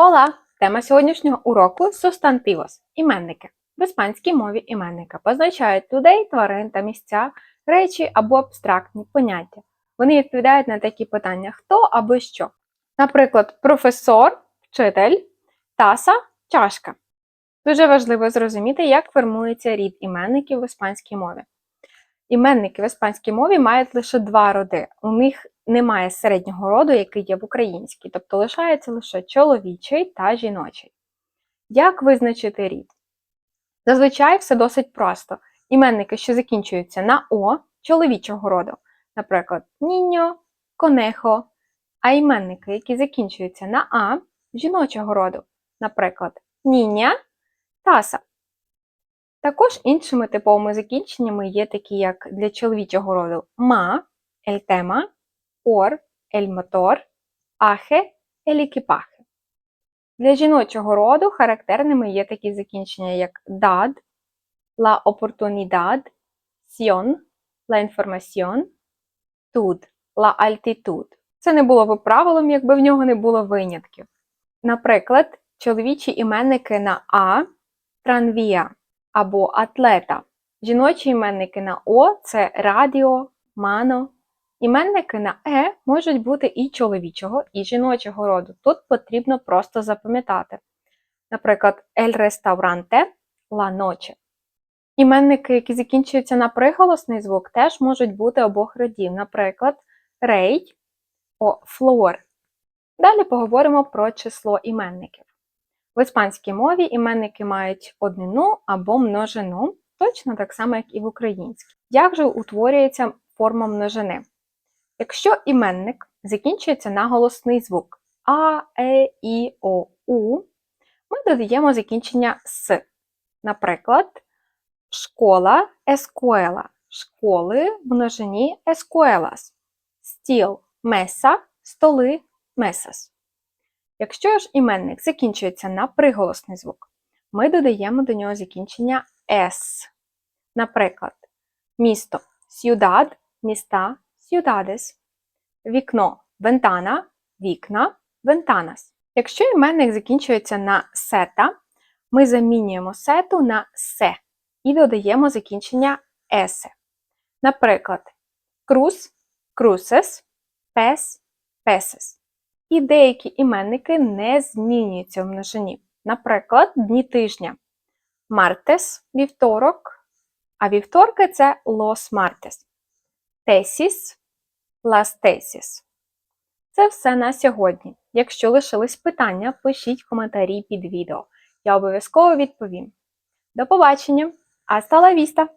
Ола! Тема сьогоднішнього уроку субстантивос – іменники. В іспанській мові іменники позначають людей, тварин та місця, речі або абстрактні поняття. Вони відповідають на такі питання хто або що. Наприклад, професор, вчитель, таса, чашка. Дуже важливо зрозуміти, як формується рід іменників в іспанській мові. Іменники в іспанській мові мають лише два роди. У них немає середнього роду, який є в українській, тобто лишається лише чоловічий та жіночий. Як визначити рід? Зазвичай все досить просто. Іменники, що закінчуються на О чоловічого роду, наприклад, ніньо, конехо, а іменники, які закінчуються на А жіночого роду, наприклад, ніння, таса. Також іншими типовими закінченнями є такі, як для чоловічого роду ма, ель ор, ель мотор, ахе, ель екіпахе. Для жіночого роду характерними є такі закінчення, як dad, la oportunidad, sion, la información, tud, la altitud. Це не було б правилом, якби в нього не було винятків. Наприклад, чоловічі іменники на А транвія або атлета. Жіночі іменники на О це радіо, мано. Іменники на Е можуть бути і чоловічого, і жіночого роду. Тут потрібно просто запам'ятати. Наприклад, el restaurante, la noche. Іменники, які закінчуються на приголосний звук, теж можуть бути обох родів. Наприклад, рей о флор. Далі поговоримо про число іменників. В іспанській мові іменники мають однину або множину, точно так само, як і в українській. Як же утворюється форма множини? Якщо іменник закінчується на голосний звук А, Е, І, О, У, ми додаємо закінчення С. Наприклад, школа ескуела, школи в множині ескуелас, стіл меса, столи месас. Якщо ж іменник закінчується на приголосний звук, ми додаємо до нього закінчення «с». Наприклад, місто ciudad, міста ciudades, вікно вентана, вікна ventanas. Якщо іменник закінчується на сета, ми замінюємо сету на се і додаємо закінчення есе. Наприклад, крус cruces, пес peses. І деякі іменники не змінюються в множині. Наприклад, дні тижня. Мартес вівторок, а вівторки це los martes. Тесіс las tesis. Це все на сьогодні. Якщо лишились питання, пишіть коментарі під відео. Я обов'язково відповім. До побачення! Hasta la vista!